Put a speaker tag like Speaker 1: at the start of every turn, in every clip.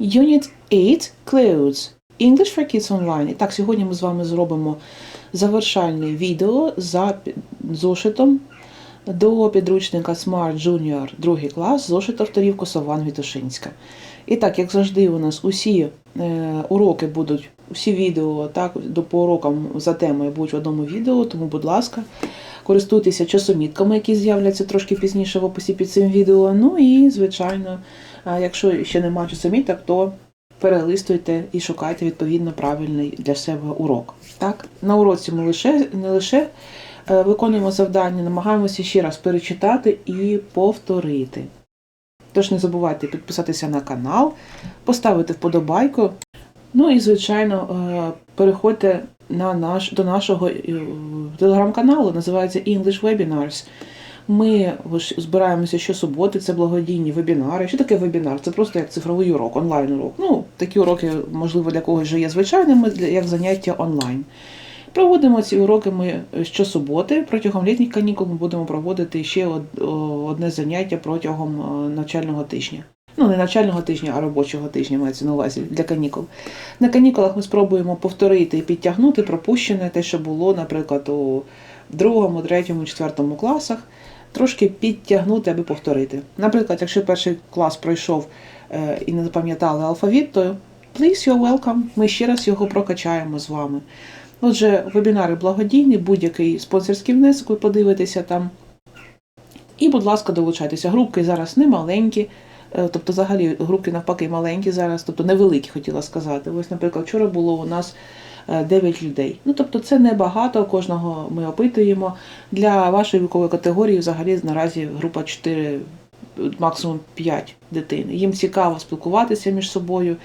Speaker 1: Unit 8 Clouds. English for Kids Online. І так, сьогодні ми з вами зробимо завершальне відео за зошитом до підручника Smart Junior 2 клас, зошит авторів Косован Вітушинська. І так, як завжди, у нас усі е, уроки будуть, усі відео так, до по урокам за темою будуть в одному відео, тому, будь ласка, користуйтеся часомітками, які з'являться трошки пізніше в описі під цим відео. Ну і, звичайно, а якщо ще немає часоміток, то перелистуйте і шукайте відповідно правильний для себе урок. Так? На уроці ми лише, не лише е, виконуємо завдання, намагаємося ще раз перечитати і повторити. Тож не забувайте підписатися на канал, поставити вподобайку. Ну і, звичайно, е, переходьте на наш, до нашого е, телеграм-каналу, називається English Webinars. Ми збираємося щосуботи, це благодійні вебінари. Що таке вебінар? Це просто як цифровий урок, онлайн-урок. Ну, такі уроки, можливо, для когось вже є звичайними, як заняття онлайн. Проводимо ці уроки ми щосуботи. Протягом літніх канікул ми будемо проводити ще одне заняття протягом е, навчального тижня. Ну, не навчального тижня, а робочого тижня мається на увазі для канікул. На канікулах ми спробуємо повторити і підтягнути пропущене те, що було, наприклад, у другому, третьому, четвертому класах трошки підтягнути, аби повторити. Наприклад, якщо перший клас пройшов е, і не запам'ятали алфавіт, то please, you're welcome, ми ще раз його прокачаємо з вами. Отже, вебінари благодійні, будь-який спонсорський внесок, ви подивитеся там. І, будь ласка, долучайтеся. Групки зараз не маленькі, е, тобто, взагалі, групки навпаки маленькі зараз, тобто невеликі, хотіла сказати. Ось, наприклад, вчора було у нас 9 людей. Ну, тобто, це небагато, кожного ми опитуємо. Для вашої вікової категорії взагалі наразі група 4, максимум 5 дитин. Їм цікаво спілкуватися між собою,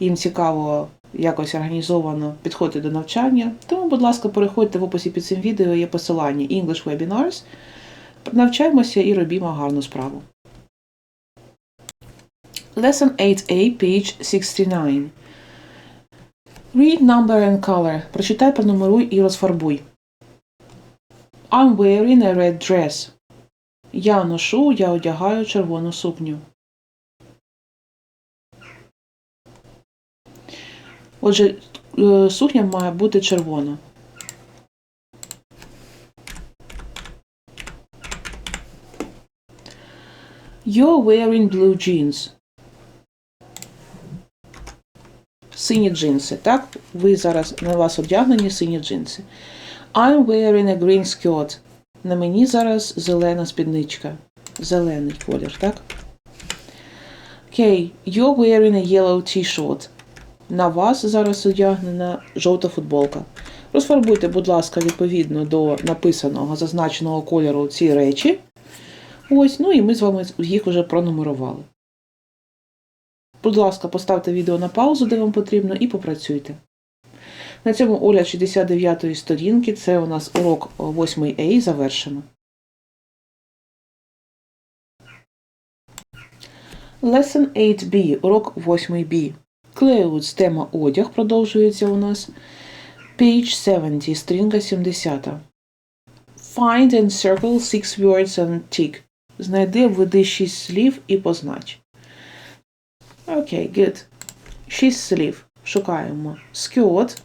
Speaker 1: їм цікаво якось організовано підходити до навчання. Тому, будь ласка, переходьте в описі під цим відео, є посилання English Webinars. Навчаємося і робімо гарну справу. Lesson 8a, page 69. Read number and color. Прочитай, пронумеруй і розфарбуй. I'm wearing a red dress. Я ношу, я одягаю червону сукню. Отже, е, сукня має бути червона. You're wearing blue jeans. Сині джинси, так? Ви зараз на вас одягнені сині джинси. I'm wearing a green skirt. На мені зараз зелена спідничка. Зелений колір, так? Окей, you're wearing a yellow t-shirt. На вас зараз одягнена жовта футболка. Розфарбуйте, будь ласка, відповідно до написаного зазначеного кольору ці речі. Ось, ну і ми з вами їх вже пронумерували. Будь ласка, поставте відео на паузу, де вам потрібно, і попрацюйте. На цьому огляд 69-ї сторінки. Це у нас урок 8А завершено. Lesson 8B, урок 8B. Clothes, тема одяг продовжується у нас. Page 70, сторінка 70. Find and circle six words and tick. Знайди, введи шість слів і познач. Окей, good. Шість слів. Шукаємо. Skirt.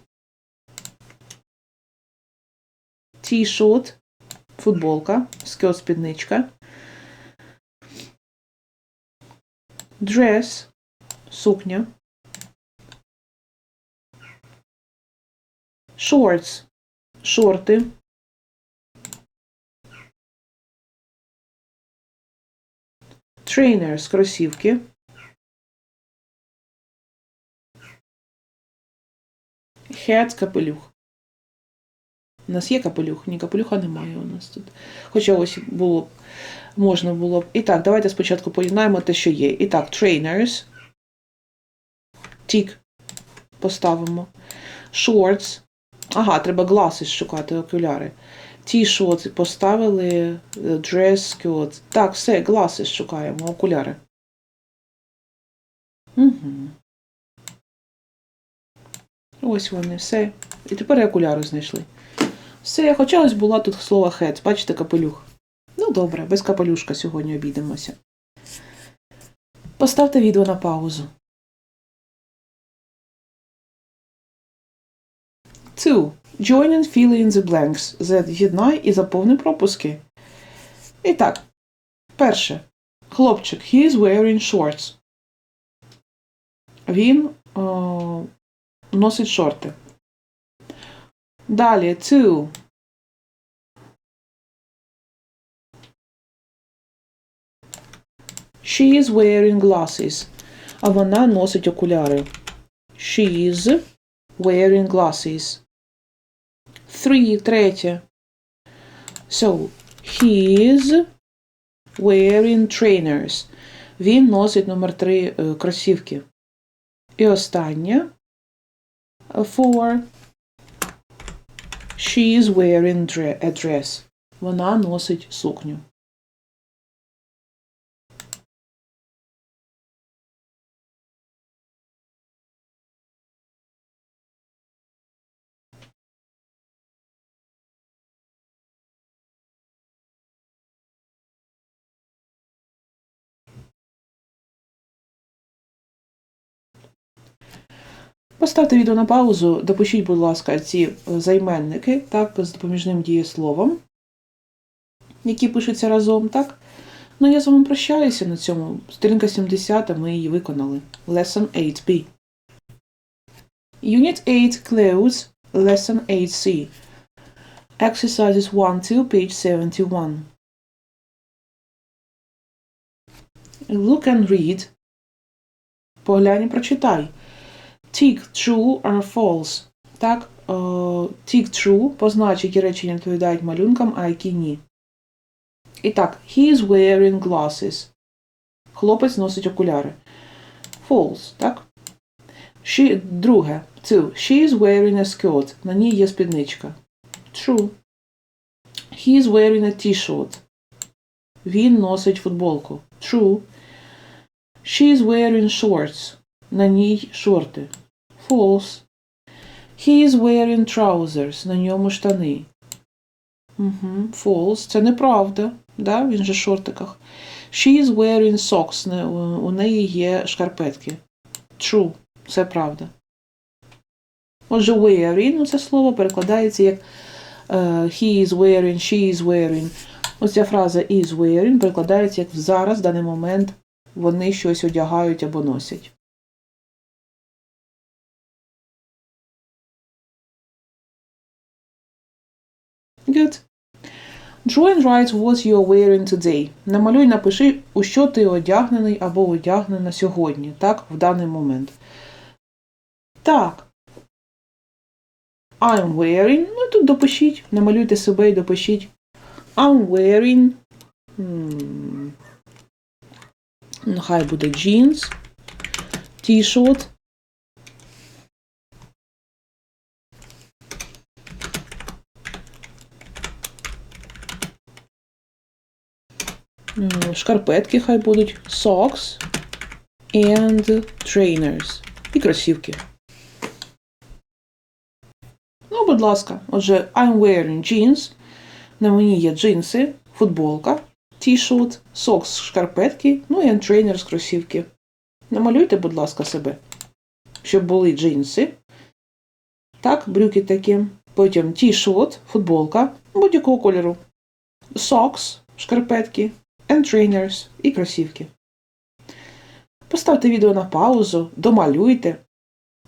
Speaker 1: T-shirt. Футболка. Skirt спідничка. Dress. Сукня. Shorts. Шорти. Trainers. Кросівки. Hat – капелюх. У нас є капелюх? Ні, капелюха немає у нас тут. Хоча ось було б, можна було б. І так, давайте спочатку поєднаємо те, що є. І так, trainers. Тік поставимо. Shorts. Ага, треба glasses шукати, окуляри. T-shirts поставили. е, Dress, skirt. Так, все, glasses шукаємо, окуляри. Угу. Ну, ось вони, все. І тепер і окуляри знайшли. Все, хоча ось була тут слово хет. бачите, капелюх. Ну добре, без капелюшка сьогодні обійдемося. Поставте відео на паузу. Two. Join and fill in the blanks. З'єднай і заповни пропуски. І так. Перше. Хлопчик. He is wearing shorts. Він. О, носить шорти. Далі to. She is wearing glasses. А вона носить окуляри. She is wearing glasses. Three, третє. So, he is wearing trainers. Він носить номер три е, кросівки. І останнє for She is wearing a dress. Вона носить сукню. Поставте відео на паузу, допишіть, будь ласка, ці е, займенники так, з допоміжним дієсловом, які пишуться разом. так? Ну, я з вами прощаюся на цьому. Сторінка 70, ми її виконали. Lesson 8B. Unit 8 Close, Lesson 8C. Exercises 1 2, page 71. Look and read. Поглянь і прочитай tick true or false. Так, е, tick true позначить, які не відповідають малюнкам, а які ні. І так, he is wearing glasses. Хлопець носить окуляри. False, так? She, Друге. Two. She is wearing a skirt. На ній є спідничка. True. He is wearing a t-shirt. Він носить футболку. True. She is wearing shorts. На ній шорти. False. He is wearing trousers. На ньому штани. Угу. False. Це неправда. Да? Він же в шортиках. She is wearing socks. У неї є шкарпетки. True. Це правда. Отже, wearing ну, це слово перекладається як е, he is wearing, she is wearing. Ось ця фраза is wearing перекладається як зараз, в даний момент, вони щось одягають або носять. Good. Draw and write what you are wearing today. Намалюй, напиши, у що ти одягнений або одягнена сьогодні, так, в даний момент. Так. I'm wearing. Ну тут допишіть. Намалюйте себе і допишіть. I'm wearing. Hmm, нехай буде jeans. T-shirt. шкарпетки хай будуть, socks and trainers. І кросівки. Ну, будь ласка, отже, I'm wearing jeans. На мені є джинси, футболка, t-shirt, сокс, шкарпетки, ну і trainers, кросівки. Намалюйте, будь ласка, себе, щоб були джинси. Так, брюки такі. Потім t-shirt, футболка будь-якого кольору. Сокс, шкарпетки and trainers і кросівки. Поставте відео на паузу, домалюйте.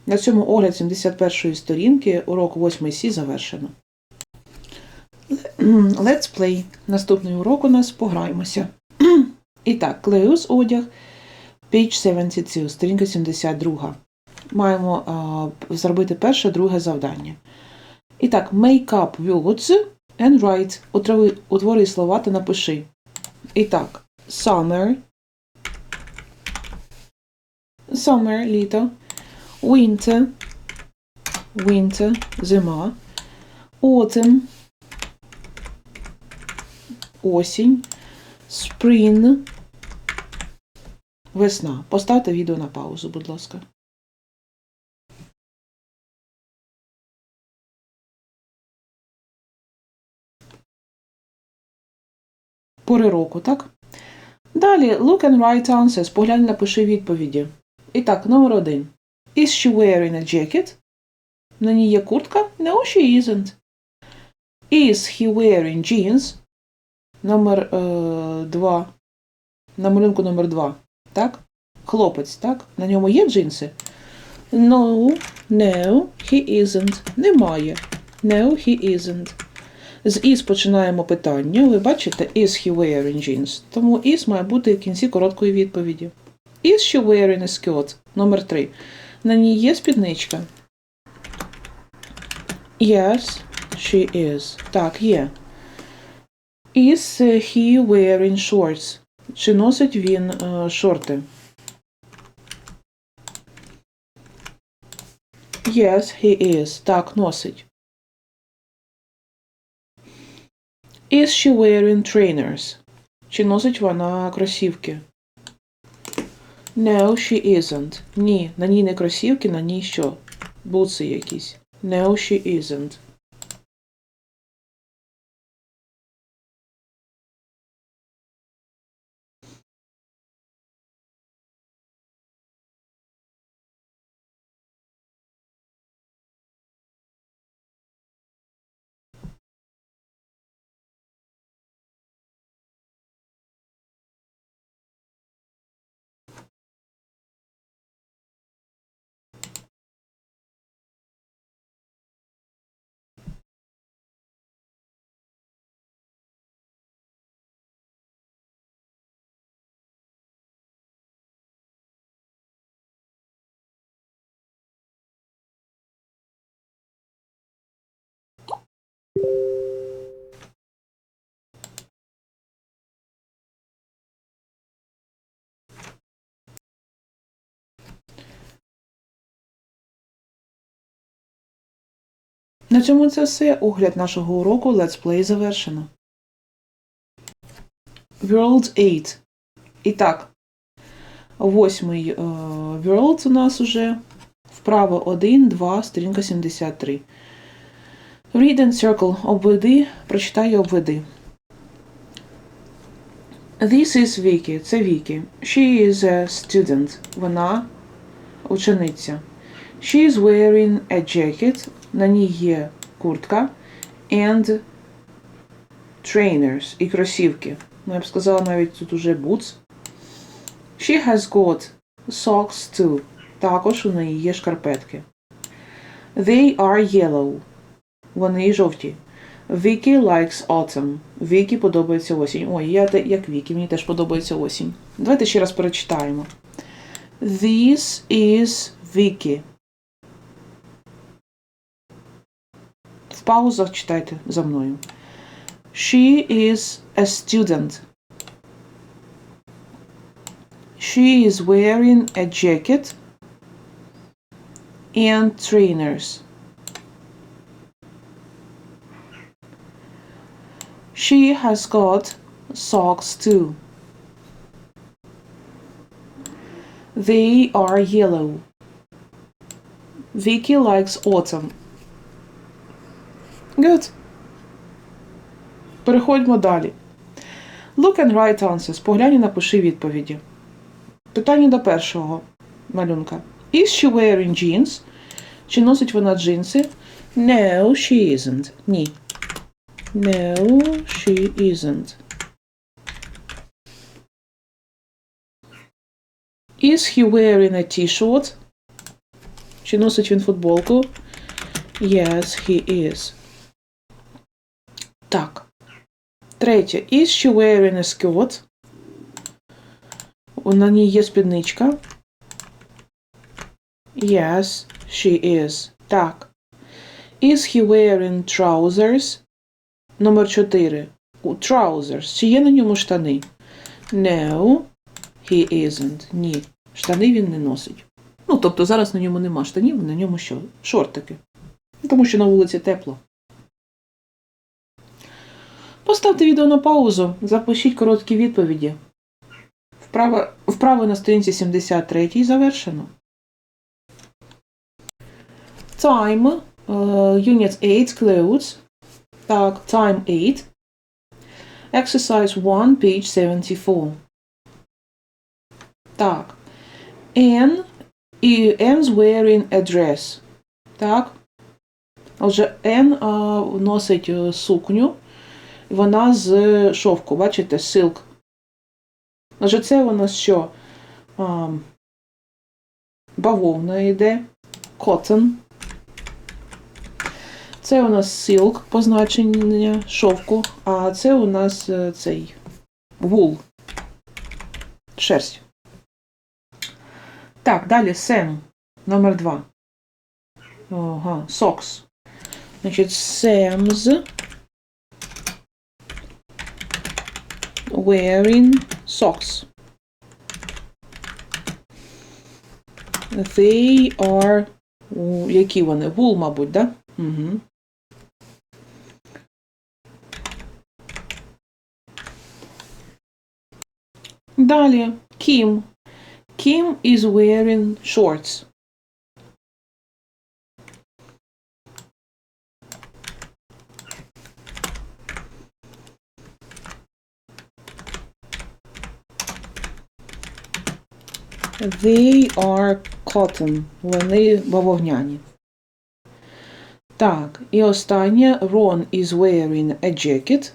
Speaker 1: На цьому огляд 71-ї сторінки урок 8C завершено. Let's play. Наступний урок у нас пограємося. І так, клеус одяг page 72, сторінка 72. Маємо а, зробити перше, друге завдання. І так, make up words and write. Утвори слова та напиши. І так, summer. Summer літо. Winter. Winter зима. Autumn. Осінь. Spring. Весна. Поставте відео на паузу, будь ласка. пори року, так? Далі look and write answers. Поглянь напиши відповіді. І так, номер один. Is she wearing a jacket? На ній є куртка? No, she isn't. Is he wearing jeans? Номер е, 2. На малюнку номер 2. Так? Хлопець, так? На ньому є джинси? No, no, he isn't. Немає. No, he isn't. З is починаємо питання. Ви бачите, is he wearing jeans? Тому is має бути в кінці короткої відповіді. Is she wearing a skirt? Номер 3. На ній є спідничка. Yes, she is. Так, є. Is he wearing shorts? Чи носить він е, шорти? Yes, he is. Так, носить. Is she wearing trainers? Чи носить вона кросівки? No, she isn't. Ні, на ній не кросівки, на ній що? Буци якісь. No, she isn't. На цьому це все. Огляд нашого уроку Let's Play завершено. World 8. І так, восьмий е, World у нас уже. Вправо 1, 2, сторінка 73. Read and circle. Обведи. Прочитай і обведи. This is Vicky. Це Вікі. She is a student. Вона учениця. She is wearing a jacket. На ній є куртка and trainers і кросівки. Ну, я б сказала, навіть тут уже boots. She has got socks too. Також у неї є шкарпетки. They are yellow. Вони жовті. Vicky likes autumn. Вікі подобається осінь. Ой, я як Вікі, мені теж подобається осінь. Давайте ще раз перечитаємо. This is Vicky. паузах читайте за мною. She is a student. She is wearing a jacket and trainers. She has got socks too. They are yellow. Vicky likes autumn. Good. Переходьмо далі. Look and write answers. Поглянь і напиши відповіді. Питання до першого малюнка. Is she wearing jeans? Чи носить вона джинси? No, she isn't. Ні. No, she isn't. Is he wearing a t-shirt? Чи носить він футболку? Yes, he is. Так. Третє. Is she wearing a skirt? На ній є спідничка. Yes, she is. Так. Is he wearing trousers? Номер 4. Trousers. Чи є на ньому штани? No, he isn't. Ні. Штани він не носить. Ну, тобто зараз на ньому нема штанів, на ньому що? Шортики. Тому що на вулиці тепло. Поставте відео на паузу, запишіть короткі відповіді. Вправо, вправо на сторінці 73 завершено. Time. Uh, unit 8 clothes. Так, time 8. Exercise 1, page 74. Так. Anne і Anne's wearing a dress. Так. Отже, N а, носить е, сукню, і вона з шовку, бачите, silk. Отже, це у нас що? А, бавовна йде, cotton. Це у нас silk, позначення шовку, а це у нас е, цей wool. Шерсть. Так, далі Sam, номер два. Ага, socks. Значить, Sam's wearing socks. They are. у, Які вони? Wool, мабуть, да? Угу. Далі. Kim. Kim is wearing shorts. They are cotton. Вони бавовняні. Так, і останнє. Ron is wearing a jacket.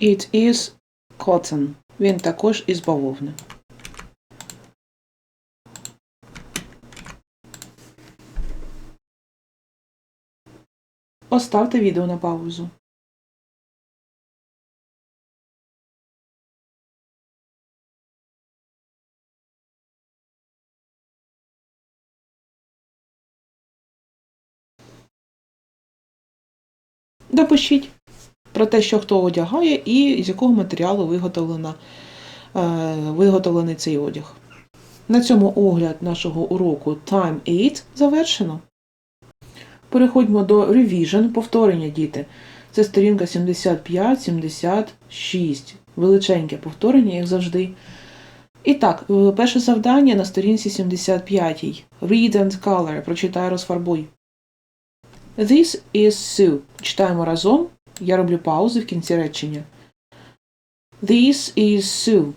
Speaker 1: It is cotton. Він також із бавовни. Поставте відео на паузу. Допишіть про те, що хто одягає і з якого матеріалу виготовлена, е, виготовлений цей одяг. На цьому огляд нашого уроку Time 8 завершено. Переходьмо до Revision, повторення діти. Це сторінка 75-76. Величеньке повторення, як завжди. І так, е, перше завдання на сторінці 75. Read and color. Прочитай розфарбуй. This is Sue. Читаємо разом. Я роблю паузи в кінці речення. This is Sue.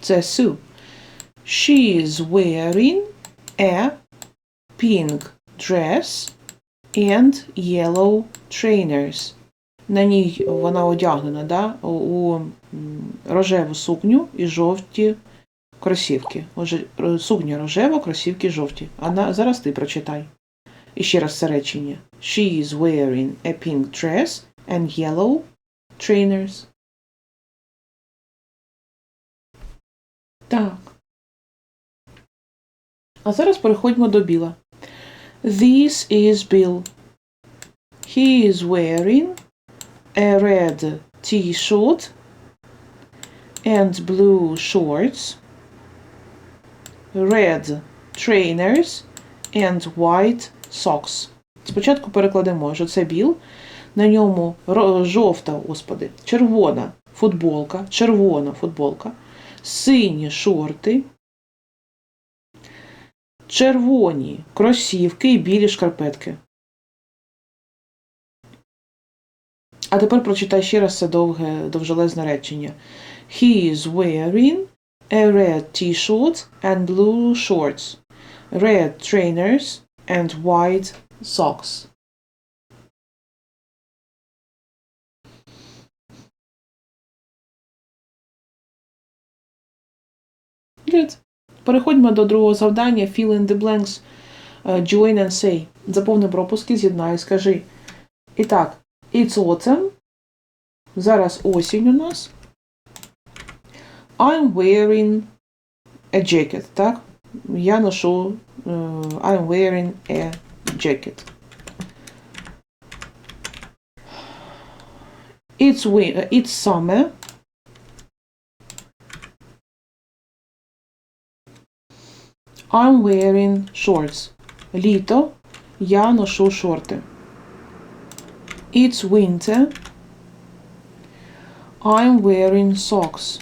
Speaker 1: Це Sue. She is wearing a pink dress and yellow trainers. На ній вона одягнена да, у рожеву сукню і жовті кросівки. Отже, сукня рожева, кросівки жовті. А на, зараз ти прочитай. І ще раз це речення. She is wearing a pink dress and yellow trainers. Так. А зараз переходьмо до Біла. This is Bill. He is wearing a red t-shirt and blue shorts, red trainers and white socks. Спочатку перекладемо, що це біл. На ньому жовта, господи, червона футболка, червона футболка, сині шорти, червоні кросівки і білі шкарпетки. А тепер прочитай ще раз це довге, довжелезне речення. He is wearing a red t-shirt and blue shorts, red trainers and white socks. Good. Переходьмо до другого завдання Fill in the blanks. Join and say. Заповни пропуски, з'єднай, скажи. І так, it's autumn. Зараз осінь у нас. I'm wearing a jacket, так? Я ношу uh, I'm wearing a jacket. It's it's summer. I'm wearing shorts. Літо. Я ношу шорти. It's winter. I'm wearing socks.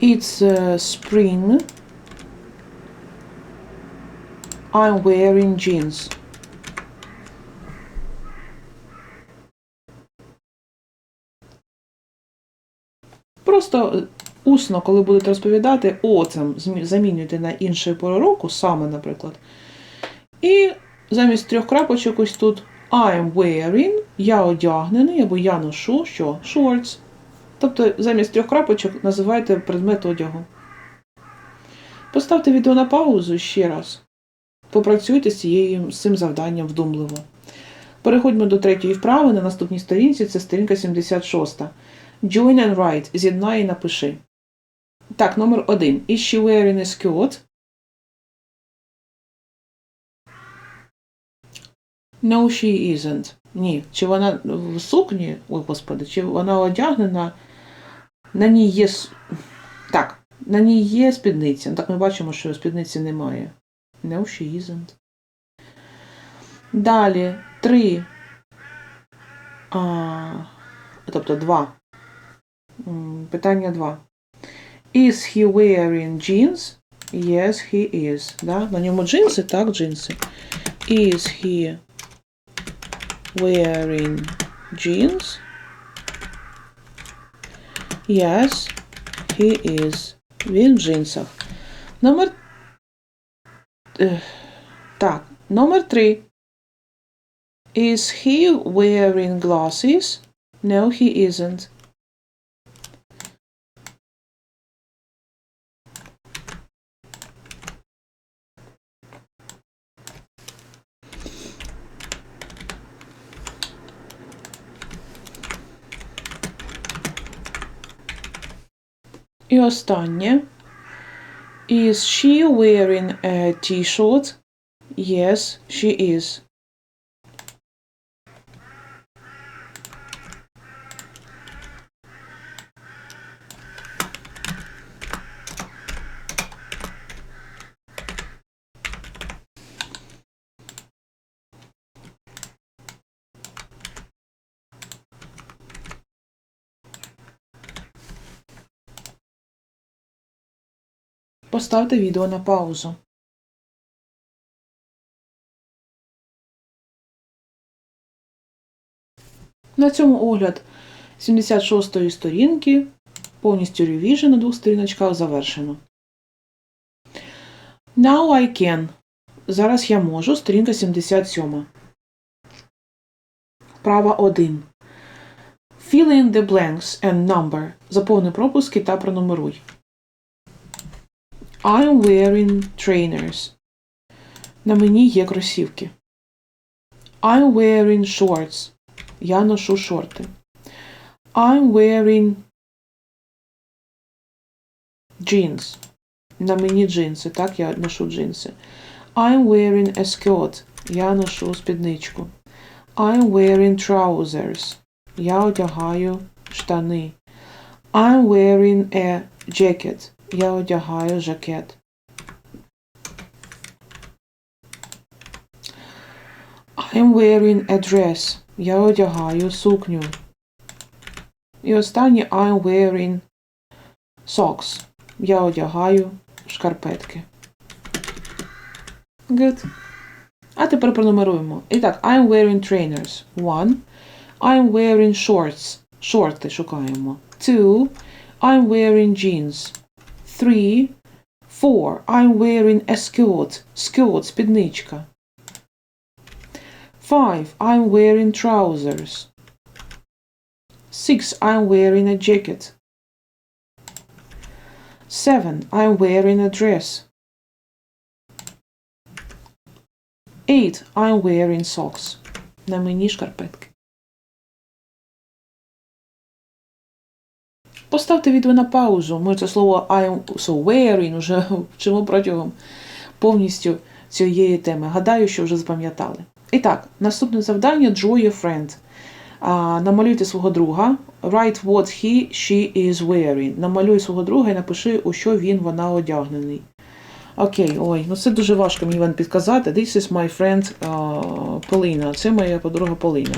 Speaker 1: It's uh, spring. I'm wearing jeans. Просто е, усно, коли будете розповідати, оцем замінюйте на інший пору року, саме, наприклад. І замість трьох крапочок ось тут I'm wearing, я одягнений, або я ношу що? Shorts. Тобто замість трьох крапочок називайте предмет одягу. Поставте відео на паузу ще раз. Попрацюйте з, цією, з цим завданням вдумливо. Переходьмо до третьої вправи на наступній сторінці, це сторінка 76. Join and write. З'єднай і напиши. Так, номер один. Is she wearing a skirt? No, she isn't. Ні. Чи вона в сукні, ой господи, чи вона одягнена, на ній є. Так, на ній є спідниця. Ну, Так ми бачимо, що спідниці немає. No, she isn't. Далі. Три. А, тобто два. Питання два. Is he wearing jeans? Yes, he is. Да? На ньому джинси? Так, джинси. Is he wearing jeans? Yes, he is. Він в джинсах. Номер. Ех, Так, номер три. Is he wearing glasses? No, he isn't. І останнє. Is she wearing a t-shirt? Yes, she is. Поставте відео на паузу. На цьому огляд 76-ї сторінки повністю ревіжен на двох сторіночках завершено. Now I can. Зараз я можу. Сторінка 77. Права 1. Fill in the blanks and number. Заповни пропуски та пронумеруй. I'm wearing trainers. На мені є кросівки. I'm wearing shorts. Я ношу шорти. I'm wearing jeans. На мені джинси. Так, я ношу джинси. I'm wearing a skirt. Я ношу спідничку. I'm wearing trousers. Я одягаю штани. I'm wearing a jacket. Я одягаю жакет. I'm wearing a dress. Я одягаю сукню. І останнє I'm wearing socks. Я одягаю шкарпетки. Good. А тепер пронумеруємо. І так, I'm wearing trainers. One. I'm wearing shorts. Шорти шукаємо. Two. I'm wearing jeans. Three. Four. I'm wearing a skirt. Skirt, спідничка. Five. I'm wearing trousers. Six. I'm wearing a jacket. Seven. I'm wearing a dress. Eight. I'm wearing socks. На мені шкарпетки. Поставте відео на паузу. Ми це слово I'm so wearing вже вчимо протягом повністю цієї теми. Гадаю, що вже запам'ятали. І так, наступне завдання Draw your friend. А, намалюйте свого друга. Write what he, she is wearing. Намалюй свого друга і напиши, у що він, вона одягнений. Окей, ой, ну це дуже важко мені вам підказати. This is my friend uh, Поліна. Це моя подруга Поліна.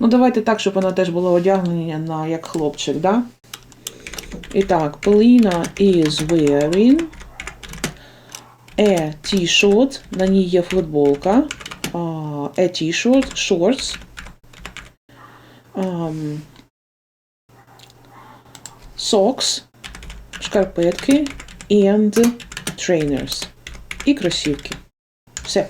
Speaker 1: Ну, давайте так, щоб вона теж була одягнена на як хлопчик, да? І так, Поліна is wearing a t-shirt, на ній є футболка, а, a t-shirt, shorts, um, socks, шкарпетки and trainers. І кросівки. Все.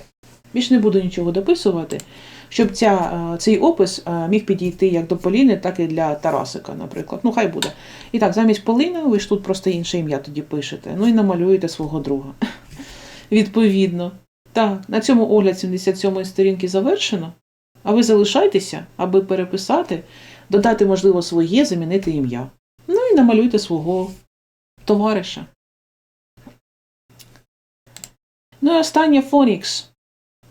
Speaker 1: Більше не буду нічого дописувати, щоб ця, е, цей опис е, міг підійти як до Поліни, так і для Тарасика, наприклад. Ну, хай буде. І так, замість Поліни ви ж тут просто інше ім'я тоді пишете. Ну і намалюєте свого друга. Відповідно. Так, на цьому огляд 77-ї сторінки завершено. А ви залишайтеся, аби переписати, додати, можливо, своє, замінити ім'я. Ну і намалюйте свого товариша. Ну і останнє Phonics.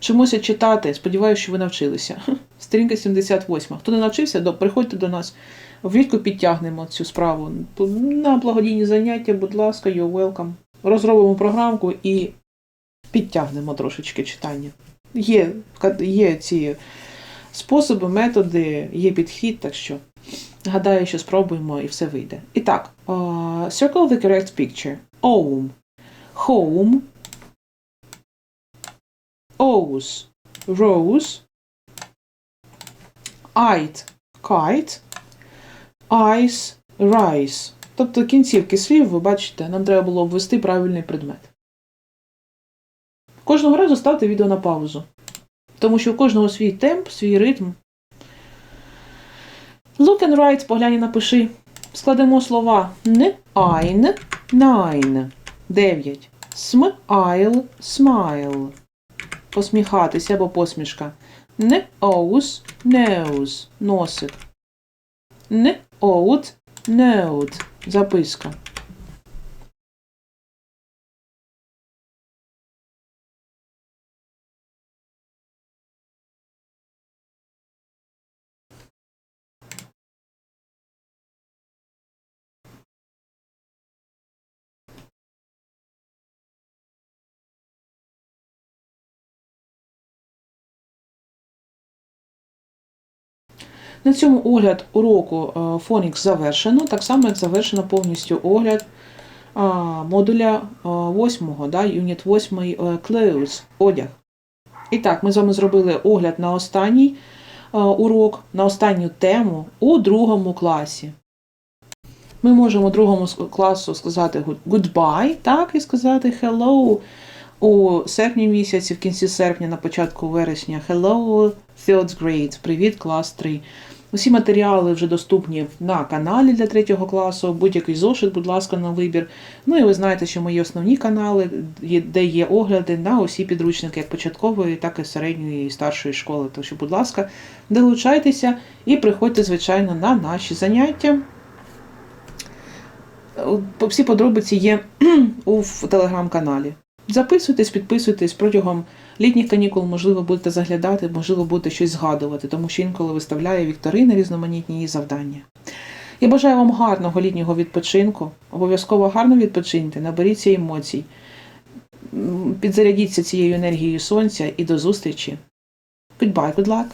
Speaker 1: Чомусь читати. Сподіваюся, що ви навчилися. Сторінка 78. Хто не навчився, до- приходьте до нас. Влітку підтягнемо цю справу. На благодійні заняття, будь ласка, you're welcome. Розробимо програмку і підтягнемо трошечки читання. Є, є ці способи, методи, є підхід, так що гадаю, що спробуємо і все вийде. І так, а, circle the correct picture. Home. Home. O's. Rose. Eyed. Kite. Eyes. Rice. Тобто кінцівки слів, ви бачите, нам треба було ввести правильний предмет. Кожного разу ставте відео на паузу. Тому що у кожного свій темп, свій ритм. Look and write, поглянь і напиши. Складемо слова н, ein, nine, 9. Smile, smile. Посміхатися або посмішка. Nose, nose, носик. Note, note, записка. На цьому огляд уроку е, Phonics завершено, так само як завершено повністю огляд модуля 8, да, юніт 8 е, Clothes, одяг. І так, ми з вами зробили огляд на останній е, урок, на останню тему у другому класі. Ми можемо другому класу сказати goodbye, так, і сказати hello у серпні місяці, в кінці серпня, на початку вересня. Hello, third grade, привіт, клас 3. Усі матеріали вже доступні на каналі для третього класу. Будь-який зошит, будь ласка, на вибір. Ну і ви знаєте, що мої основні канали, де є огляди на усі підручники, як початкової, так і середньої і старшої школи. Тож, будь ласка, долучайтеся і приходьте, звичайно, на наші заняття. Е, Всі подробиці є у телеграм-каналі. Записуйтесь, підписуйтесь протягом літніх канікул, можливо, будете заглядати, можливо, будете щось згадувати, тому що інколи виставляє вікторини різноманітні її завдання. Я бажаю вам гарного літнього відпочинку. Обов'язково гарно відпочиньте, наберіться емоцій, підзарядіться цією енергією сонця і до зустрічі. Goodbye, good luck!